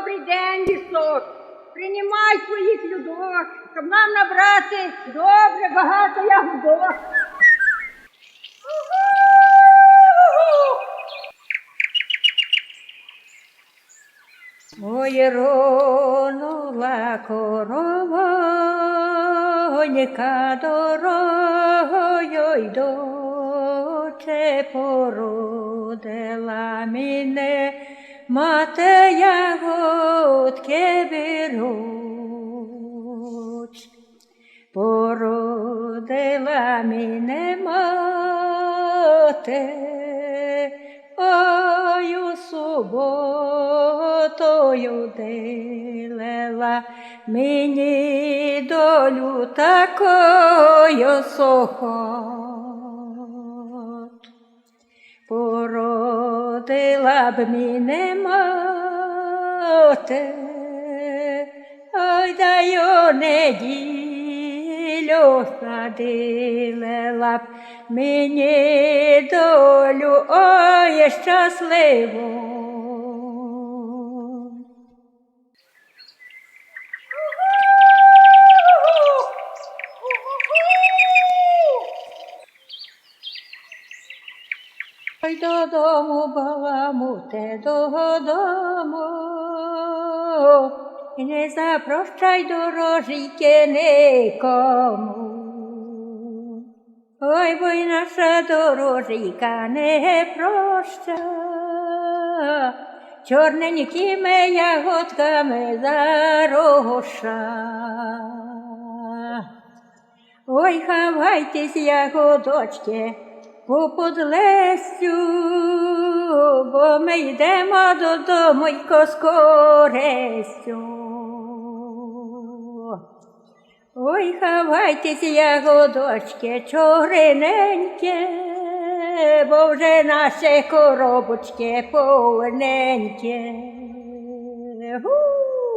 Добрий день, лісок. Приймай своїх людок, щоб нам набрати добре, багато ягодок. Ой, ронула коровонька дорогою й породила мене, мати ягодки беруть. Породила мене мати, ой у суботою дилела мені долю такою сохот. Породила б мене мати, ой да й неділю садила б мені долю, ой, щасливо. Ой, додому, баламуте, додому. І не запрощай дорожійки нікому. Ой, бо й наша дорожійка не проща. Чорненькими ягодками зароша. Ой, хавайтесь, ягодочки, по подлестю, бо ми йдемо додому й коскорестю. Ой, хавайтесь, ягодочки, чорненьке, бо вже наші коробочки повненьке. Гу!